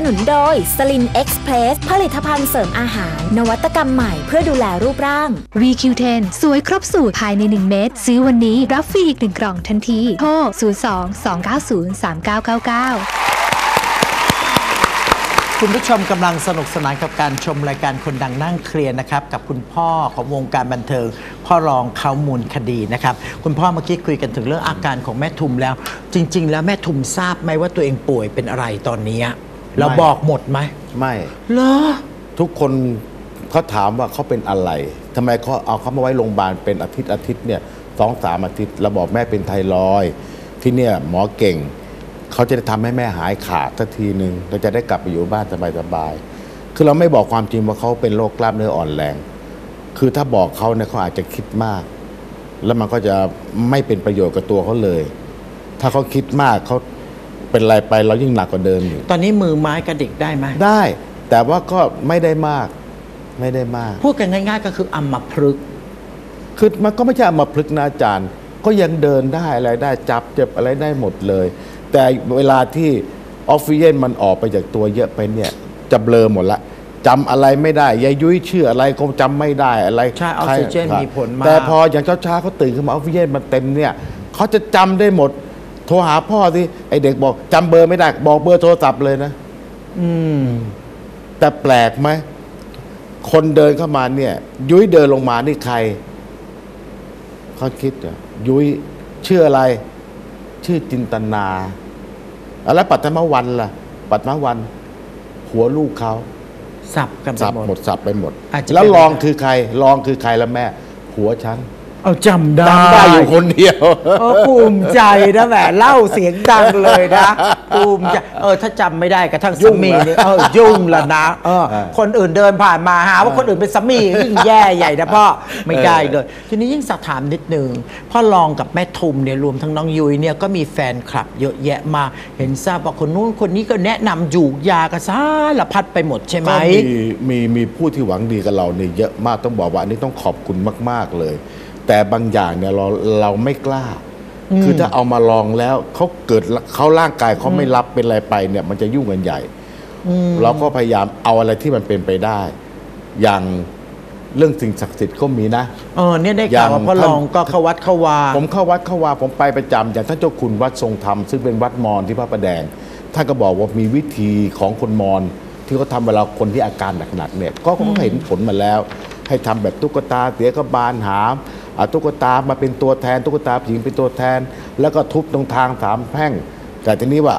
สนุนโดยสลินเอ็กซ์เพรสผลิตภัณฑ์เสริมอาหาร นวัตกรรมใหม่เพื่อดูแลรูปร่าง VQ10 สวยครบสูตรภายใน 1 เม็ดซื้อวันนี้รับฟรีอีก1กล่องทันที โทร 02 290 3999คุณผู้ชมกำลังสนุกสนานกับการชมรายการคนดังนั่งเคลียร์นะครับ กับคุณพ่อของวงการบันเทิง พ่อรองเขามูลคดีนะครับ คุณพ่อเมื่อกี้คุยกันถึงเรื่องอาการของแม่ทุมแล้ว จริง ๆ แล้วแม่ทุมทราบไหมว่าตัวเองป่วยเป็นอะไรตอนนี้ เราไม่บอกหมดไหมไม่เหรอทุกคนเขาถามว่าเขาเป็นอะไรทำไมเขาเอาเขามาไว้โรงพยาบาลเป็นอาทิตย์อาทิตย์เนี่ยสองสามอาทิตย์เราบอกแม่เป็นไทรอยด์ที่เนี่ยหมอเก่งเขาจะได้ทำให้แม่หายขาดสักทีหนึ่งเราจะได้กลับไปอยู่บ้านสบายๆคือเราไม่บอกความจริงว่าเขาเป็นโรคกล้ามเนื้ออ่อนแรง คือถ้าบอกเขาเนี่ยเขาอาจจะคิดมาก แล้วมันก็จะไม่เป็นประโยชน์กับตัวเขาเลย ถ้าเขาคิดมากเขา เป็นอะไรไปเรายิ่งหนักกว่าเดิมอยู่ตอนนี้มือไม้กระดิกได้ไหมได้ แต่ว่าก็ไม่ได้มากไม่ได้มาก พูดกันง่ายๆ ก็คืออัมพฤกษ์คือมันก็ไม่ใช่เอามาพลึกษ์นะอาจารย์ ก็ยังเดินได้อะไรได้จับเจ็บอะไรได้หมดเลย แต่เวลาที่ออกซิเจนมันออกไปจากตัวเยอะไปเนี่ยจะเบลอหมดละจำอะไรไม่ได้ยายยุ้ยชื่ออะไรก็จำไม่ได้อะไรใช่ออกซิเจนครับมีผลมากแต่พออย่างเช้าๆเขาตื่นขึ้นมาออกซิเจนมันเต็มเนี่ยเขาจะจำได้หมด โทรหาพ่อสิไอเด็กบอกจำเบอร์ไม่ได้ บอกเบอร์โทรศัพท์เลยนะ อืม แต่แปลกไหม คนเดินเข้ามาเนี่ย ยุ้ยเดินลงมานี่ใครเขาคิดเหรอยุ้ยชื่ออะไร ชื่อจินตนาอะแล้วปัตมวันล่ะ ปัตมวัน หัวลูกเขาสับกันไปสับหมหมดดสับไปหมดอาจจะแล้วเป็นรองไปได้คือใครรองคือใครละแม่ หัวฉัน เอาจำได้จำได้อยู่คนเดียวเออภูมิใจนะแหมเล่าเสียงดังเลยนะภูมิใจเออถ้าจำไม่ได้กระทั่งสามีนี่เออยุ่งละนะเออเออคนอื่นเดินผ่านมาหาว่าคนอื่นเป็นสามียิ่งแย่ใหญ่นะพ่อไม่ได้เลย ทีนี้ยิ่งสอบถามนิดนึงพ่อรองกับแม่ทุมเนี่ยรวมทั้งน้องยุ้ยเนี่ยก็มีแฟนคลับเยอะแยะมาเห็นทราบว่าคนนู้นคนนี้ก็แนะนำอยู่ยากระสารพัดไปหมดใช่ไหมก็มีมีมีผู้ที่หวังดีกับเราเนี่ยเยอะมากต้องบอกว่าอันนี้ต้องขอบคุณมาก ๆเลย แต่บางอย่างเนี่ยเราเราไม่กล้า คือถ้าเอามาลองแล้วเขาเกิดเขาร่างกายเขาไม่รับเป็นอะไรไปเนี่ย มันจะยุ่งกันใหญ่เราก็พยายามเอาอะไรที่มันเป็นไปได้ อย่างเรื่องสิ่งศักดิ์สิทธิ์ก็มีนะเออเนี่ยได้ข่าวว่าพ่อรองก็เข้าวัดเข้าวา ผมเข้าวัดเข้าวาผมไปประจำอย่างท่านเจ้าคุณวัดทรงธรรมซึ่งเป็นวัดมอญที่พระประแดงท่านก็บอกว่ามีวิธีของคนมอญที่เขาทำเวลาคนที่อาการหนักๆเนี่ยก็เขาเห็นผลมาแล้ว ให้ทำแบบตุ๊กตาเสียกบาลหาม เอาตุ๊กตามาเป็นตัวแทนตุ๊กตาผู้หญิงเป็นตัวแทน แล้วก็ทุบตรงทางสามแพร่ง แต่ทีนี้ว่า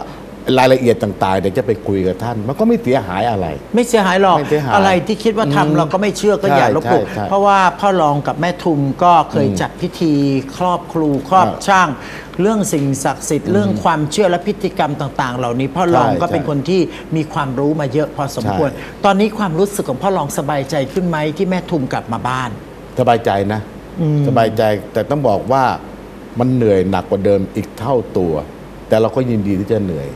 รายละเอียดต่างๆเดี๋ยวจะไปคุยกับท่าน มันก็ไม่เสียหายอะไร ไม่เสียหายหรอก ไม่เสียหายอะไรที่คิดว่าทำอืมเราก็ไม่เชื่อก็อย่าใช่ลบหลู่ใช่ใช่เพราะว่าพ่อรองกับแม่ทุมก็เคยจัดพิธีครอบครูครอบอ่าช่าง เรื่องสิ่งศักดิ์สิทธิ์เรื่องความเชื่อและพิธีกรรมต่าง ๆ เหล่านี้พ่อรองใช่ก็เป็นใช่คนที่มีความรู้มาเยอะพอสมควร ใช่ ตอนนี้ความรู้สึกของพ่อรองสบายใจขึ้นไหมที่แม่ทุมกลับมาบ้าน สบายใจนะ สบายใจแต่ต้องบอกว่ามันเหนื่อยหนักกว่าเดิมอีกเท่าตัว แต่เราก็ยินดีที่จะเหนื่อย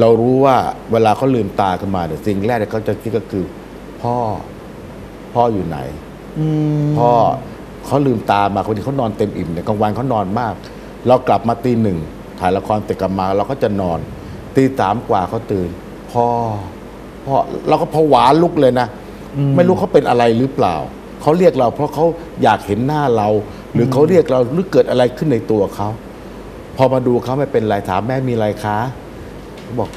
เรารู้ว่าเวลาเขาลืมตาขึ้นมาเนี่ยสิ่งแรกที่เขาจะคิดก็คือ พ่อพ่ออยู่ไหนพ่อเขาลืมตามาคนที่เขานอนเต็มอิ่มเนี่ยกลางวันเขานอนมาก เรากลับมาตีหนึ่งถ่ายละครเสร็จกลับมาเราก็จะนอนตีสามกว่าเขาตื่น พ่อพ่อเราก็ผวาลุกเลยนะ ไม่รู้เขาเป็นอะไรหรือเปล่า เขาเรียกเรา เพราะเขาอยากเห็นหน้าเรา หรือเขาเรียกเราหรือเกิดอะไรขึ้นในตัวเขาพอมาดูเขาไม่เป็นไรถามแม่มีอะไรคะเขาบอก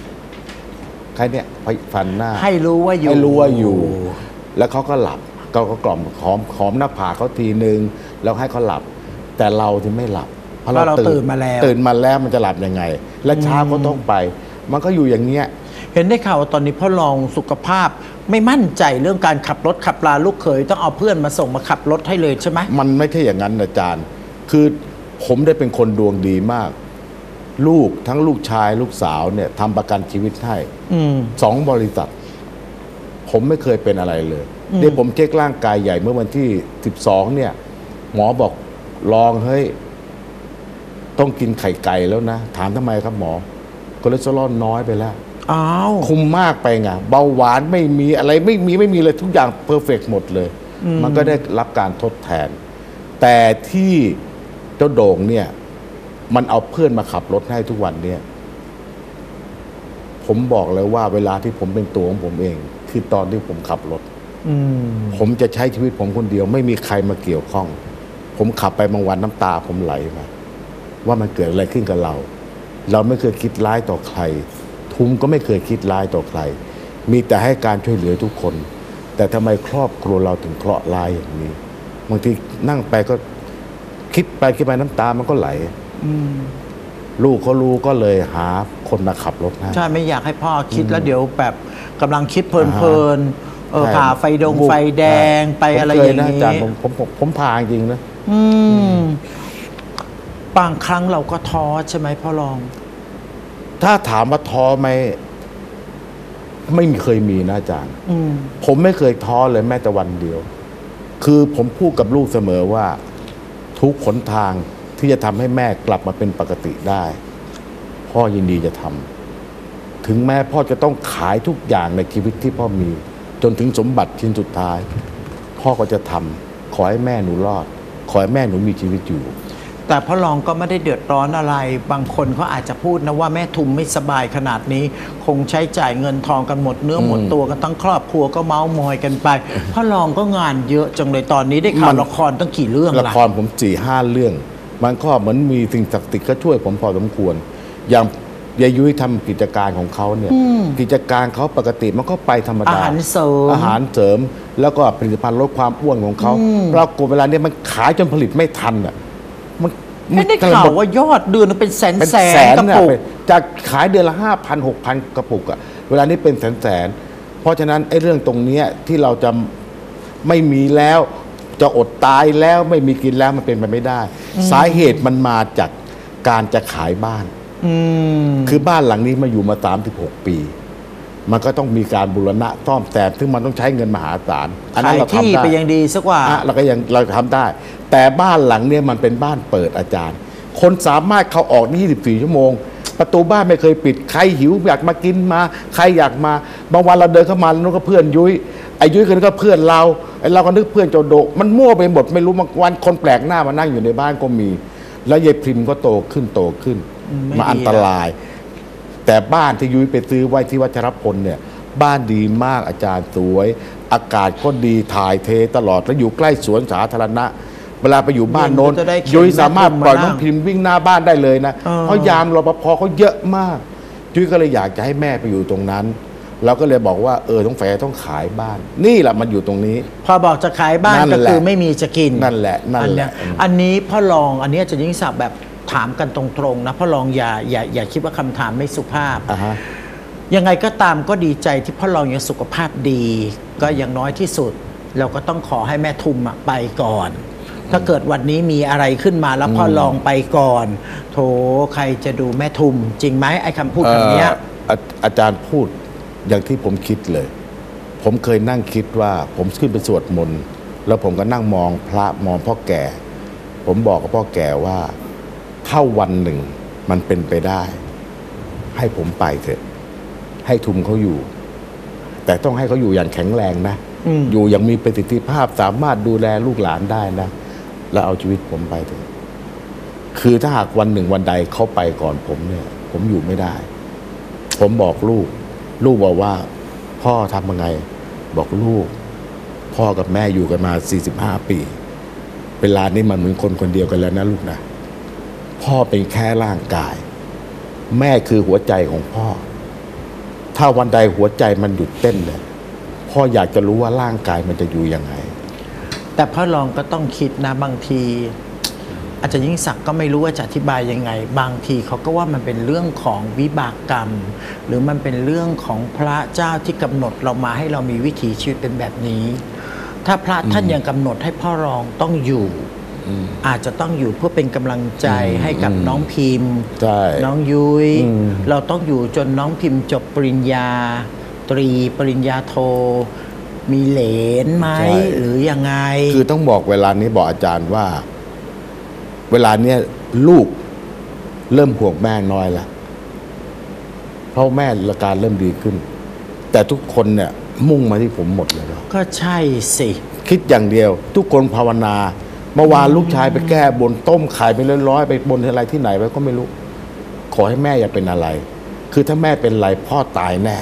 ใครเนี่ยไปฟันหน้า ให้รู้ว่าอยู่ให้รู้ว่าอยู่ แล้วเขาก็หลับเราก็กล่อมหอมหอมหน้าผากเขาทีนึงแล้วให้เขาหลับ แต่เราที่ไม่หลับ เพราะเราตื่นมาแล้ว ตื่นมาแล้วมันจะหลับยังไง และเช้าก็ต้องไป มันก็อยู่อย่างเงี้ยเห็นได้ข่าวว่าตอนนี้พ่อรองสุขภาพ ไม่มั่นใจเรื่องการขับรถขับลาลูกเขยต้องเอาเพื่อนมาส่งมาขับรถให้เลยใช่ไหมมันไม่ใช่อย่างนั้นอาจารย์ คือผมได้เป็นคนดวงดีมาก ลูกทั้งลูกชายลูกสาวเนี่ยทำประกันชีวิตให้อืม สองบริษัท ผมไม่เคยเป็นอะไรเลยเดี๋ยวผมเช็คร่างกายใหญ่เมื่อวันที่สิบสองเนี่ย หมอบอกลองเฮ้ย ต้องกินไข่ไก่แล้วนะ ถามทำไมครับหมอคอเลสเตอรอลน้อยไปแล้ว อ้าวคุมมากไปไงเบาหวานไม่มีอะไรไม่มีไม่มีเลยทุกอย่างเพอร์เฟกหมดเลย มันก็ได้รับการทดแทน แต่ที่เจ้าโด่งเนี่ย มันเอาเพื่อนมาขับรถให้ทุกวันเนี่ยผผมบอกเลยว่าเวลาที่ผมเป็นตัวของผมเอง คือตอนที่ผมขับรถอืมผมจะใช้ชีวิตผมคนเดียว ไม่มีใครมาเกี่ยวข้อง ผมขับไปบางวันน้ำตาผมไหลมาว่ามันเกิดอะไรขึ้นกับเรา เราไม่เคยคิดร้ายต่อใคร ทุมก็ไม่เคยคิดร้ายต่อใคร มีแต่ให้การช่วยเหลือทุกคน แต่ทำไมครอบครัวเราถึงเคราะห์ร้ายอย่างนี้บางทีนั่งไปก็คิดไปคิดไปน้ำตามันก็ไหลลูกเขารู้ก็เลยหาคนมาขับรถให้ใช่ไม่อยากให้พ่อคิดแล้วเดี๋ยวแบบกำลังคิดเพลินๆเออใช่ผ่าไฟดงผมไฟแดงไปผมอะไรเคอย่างนะนี้อาจารย์ผมผมผมผมพาจริงนะอืมบางครั้งเราก็ท้อใช่ไหมพ่อรอง ถ้าถามว่าท้อไหมไม่มีเคยมีนะอาจารย์อืมผมไม่เคยท้อเลยแม้แต่วันเดียว คือผมพูดกับลูกเสมอว่า ทุกขนทางที่จะทำให้แม่กลับมาเป็นปกติได้ พ่อยินดีจะทำถึงแม้พ่อจะต้องขายทุกอย่างในชีวิตที่พ่อมี จนถึงสมบัติชิ้นสุดท้าย พ่อก็จะทำขอให้แม่หนูรอด ขอให้แม่หนูมีชีวิตอยู่ แต่พ่อรองก็ไม่ได้เดือดร้อนอะไร บางคนเขาอาจจะพูดนะว่าแม่ทุมไม่สบายขนาดนี้ คงใช้จ่ายเงินทองกันหมดเนื้อหมดตัวกันทั้งครอบครัวก็เมาส์มอยกันไปพ่อรองก็งานเยอะจังเลยตอนนี้ได้ข่าวมันละครตั้งกี่เรื่องละล่ะครผมสี่ห้าเรื่อง มันก็เหมือนมีสิ่งศักดิ์สิทธิ์ก็ช่วยผมพอสมควร อย่างยายยุ้ยทำกิจการของเขาเนี่ย กิจการเขาปกติมันก็ไปธรรมดาอาหารเสริมอาหารเสริม แล้วก็ผลิตภัณฑ์ลดความอ้วนของเขาปรากฏเวลาเนี้มันขายจนผลิตไม่ทันอะ มันไม่ได้ข่าวว่ายอดเดือนเป็นแสนเป็นแสแสนนกระเนี่ยปุกไปจากขายเดือนละห้าพันหกพันกระปุกอะเวลานี้เป็นแสนแสนเพราะฉะนั้นไอ้เรื่องตรงเนี้ยที่เราจะไม่มีแล้วจะอดตายแล้วไม่มีกินแล้วมันเป็นไปไม่ได้ สาเหตุมันมาจากการจะขายบ้านอืมคือบ้านหลังนี้มาอยู่มา 36 ปี มันก็ต้องมีการบูรณะซ่อมแซมซึ่งมันต้องใช้เงินมหาศาลอันนั้ขานยเราที่ทำได้ไปยังดีสักกว่าอะเราก็ยังเราทำได้ แต่บ้านหลังเนี่ยมันเป็นบ้านเปิดอาจารย์ คนสามารถเข้าออกนี่24 ชั่วโมง ประตูบ้านไม่เคยปิดใครหิวอยากมากินมา ใครอยากมาบางวันเราเดินเข้ามาแล้วนนก็เพื่อนยุ้ยไอ้ยุ้ยคนนั้นก็เพื่อนเราไอ้เราก็นึกเพื่อนโจโดมันมั่วไปหมดไม่รู้บางวันคนแปลกหน้ามานั่งอยู่ในบ้านก็มี แล้วยายพิมพ์ก็โตขึ้นโตขึ้นอืมไม่มาอันดีตนะราย แต่บ้านที่ยุ้ยไปซื้อไว้ที่วัชรพลเนี่ยบ้านดีมากอาจารย์สวย อากาศก็ดีถ่ายเทตลอดแล้วอยู่ใกล้สวนสาธารณะ เวลาไปอยู่บ้านโน้นเย็นก็จะได้เขียนยุ้ยสามารถปล่อยแม่น้ทุองมมานั่งพิมพ์วิ่งหน้าบ้านได้เลยนะเออเพราะยามรปภเขาเยอะมากยุ้ยก็เลยอยากจะให้แม่ไปอยู่ตรงนั้นเราก็เลยบอกว่าเออต้องแฝต้องขายบ้าน นี่แหละมันอยู่ตรงนี้ พอบอกจะขายบ้านนั่นก็แหละคือไม่มีจะกินนั่นแหละนั่นอัแหเนี้ละยอันนี้พ่อรองอันเนี้ยจะยิ่งศักดิ์แบบ ถามกันตรงๆนะพ่อรองอย่าอย่าอย่าคิดว่าคำถามไม่สุภาพ อ่าฮะ ยังไงก็ตามก็ดีใจที่พ่อรองยังสุขภาพดี ก็อย่างน้อยที่สุด เราก็ต้องขอให้แม่ทุมอะไปก่อน ถ้าเกิดวันนี้มีอะไรขึ้นมาแล้วพ่อรองไปก่อน โถใครจะดูแม่ทุม จริงไหมไอ้คำพูดคำเนี้ย เอ่ออาอาจารย์พูดอย่างที่ผมคิดเลย ผมเคยนั่งคิดว่า ผมขึ้นไปสวดมนต์แล้วผมก็นั่งมองพระมองพ่อแก่ ผมบอกกับพ่อแก่ว่า ถ้าวันหนึ่งมันเป็นไปได้ ให้ผมไปเถอะ ให้ทุมเขาอยู่ แต่ต้องให้เขาอยู่อย่างแข็งแรงนะอืมอยู่อย่างมีประสิทธิภาพสามารถดูแลลูกหลานได้นะแล้วเอาชีวิตผมไปเถอะคือถ้าหากวันหนึ่งวันใดเขาไปก่อนผมเนี่ย ผมอยู่ไม่ได้ ผมบอกลูก ลูกบอกว่า พ่อทำยังไง บอกลูก พ่อกับแม่อยู่กันมา 45 ปี เวลานี้มันเหมือนคนคนเดียวกันแล้วนะลูกนะ พ่อเป็นแค่ร่างกาย แม่คือหัวใจของพ่อ ถ้าวันใดหัวใจมันหยุดเต้นเลยพ่ออยากจะรู้ว่าร่างกายมันจะอยู่ยังไง แต่พ่อรองก็ต้องคิดนะบางที อาจารย์ยิ่งศักดิ์ก็ไม่รู้ว่าจะอธิบายยังไง บางทีเขาก็ว่ามันเป็นเรื่องของวิบากกรรม หรือมันเป็นเรื่องของพระเจ้าที่กำหนดเรามาให้เรามีวิถีชีวิตเป็นแบบนี้ ถ้าพระท่านยังกำหนดให้พ่อรองต้องอยู่ อาจจะต้องอยู่เพื่อเป็นกำลังใจให้กับน้องพิมพ์ใช่น้องยุย้ยอืมเราต้องอยู่จนน้องพิมพ์จบปริญญา ตรีปริญญาโท มีเหลนไหมหรือยังไง คือต้องบอกเวลานี้บอกอาจารย์ว่า เวลาเนี้ยลูกเริ่มห่วงแม่น้อยแล้วเพราะแม่อาการเริ่มดีขึ้น แต่ทุกคนเนี่ยมุ่งมาที่ผมหมดเลยว่าก็ใช่สิ คิดอย่างเดียว ทุกคนภาวนา เมื่อวานลูกชายไปแก้บนต้มไข่ไปร้อยๆไปบนอะไรที่ไหนไปก็ไม่รู้ ขอให้แม่อย่าเป็นอะไร คือถ้าแม่เป็นไรพ่อตายแน่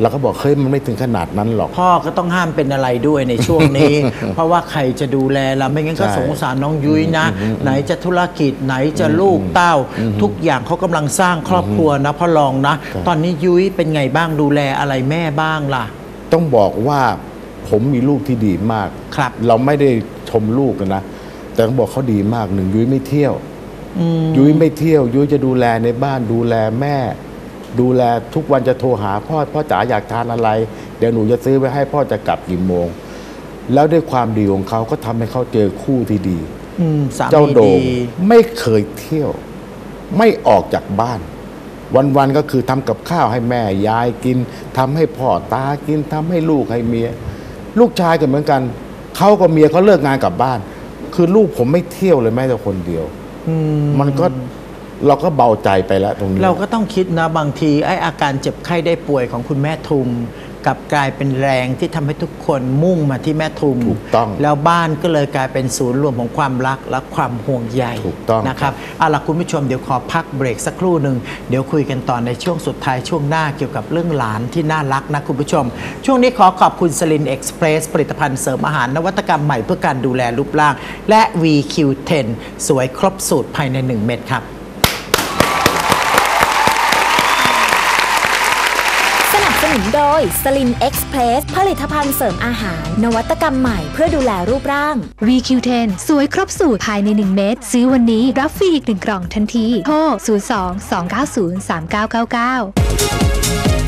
เราก็บอกเฮ้ยมันไม่ถึงขนาดนั้นหรอก พ่อก็ต้องห้ามเป็นอะไรด้วยในช่วงนี้ เพราะว่าใครจะดูแลเราไม่งั้นก็ใช่สงสารน้องยุ้ยนะ ไหนจะธุรกิจไหนจะลูกเต้า ทุกอย่างเขากำลังสร้างครอบครัวนะพ่อรองนะ ตอนนี้ยุ้ยเป็นไงบ้างดูแลอะไรแม่บ้างล่ะ ต้องบอกว่าผมมีลูกที่ดีมากครับ เราไม่ได้ ชมลูกนะ แต่ต้องบอกเขาดีมากหนึ่งยุ้ยไม่เที่ยวยุ้ยไม่เที่ยว ยุ้ยจะดูแลในบ้านดูแลแม่ ดูแลทุกวันจะโทรหาพ่อพ่อจ๋าอยากทานอะไร เดี๋ยวหนูจะซื้อไปให้พ่อจะกลับกี่โมง แล้วด้วยความดีของเขาก็ทำให้เขาเจอคู่ที่ดีอืมสาเจ้ามีโดดีงไม่เคยเที่ยว ไม่ออกจากบ้าน วันๆก็คือทำกับข้าวให้แม่ยายกินทำให้พ่อตากินทำให้ลูกให้เมีย ลูกชายก็เหมือนกัน เขากับเมียเขาเลิกงานกลับบ้าน คือลูกผมไม่เที่ยวเลยแม้แต่คนเดียวมันก็เราก็เบาใจไปแล้วตรงนี้ เราก็ต้องคิดนะบางทีไอ้อาการเจ็บไข้ได้ป่วยของคุณแม่ทุม กลับกลายเป็นแรงที่ทำให้ทุกคนมุ่งมาที่แม่ทุมถูกต้อง แล้วบ้านก็เลยกลายเป็นศูนย์รวมของความรักและความห่วงใยถูกต้องนะครับเอาล่ะคุณผู้ชมเดี๋ยวขอพักเบรกสักครู่หนึ่งเดี๋ยวคุยกันต่อในช่วงสุดท้ายช่วงหน้าเกี่ยวกับเรื่องหลานที่น่ารักนะคุณผู้ชม ช่วงนี้ขอขอบคุณสลินเอ็กซ์เพรสผลิตภัณฑ์เสริมอาหารนวัตกรรมใหม่เพื่อการดูแลรูปร่าง และ VQ10 สวยครบสูตรภายใน 1 เม็ดครับ สนับส นุนโดยสลินเอ็กซ์เพรสผลิตภัณฑ์เสริมอาหาร นวัตกรรมใหม่เพื่อดูแลรูปร่าง VQ10 สวยครบสูตรภายใน 1 เม็ดซื้อวันนี้รับฟรีอีก 1 กล่องทันที โทร 02 290 3999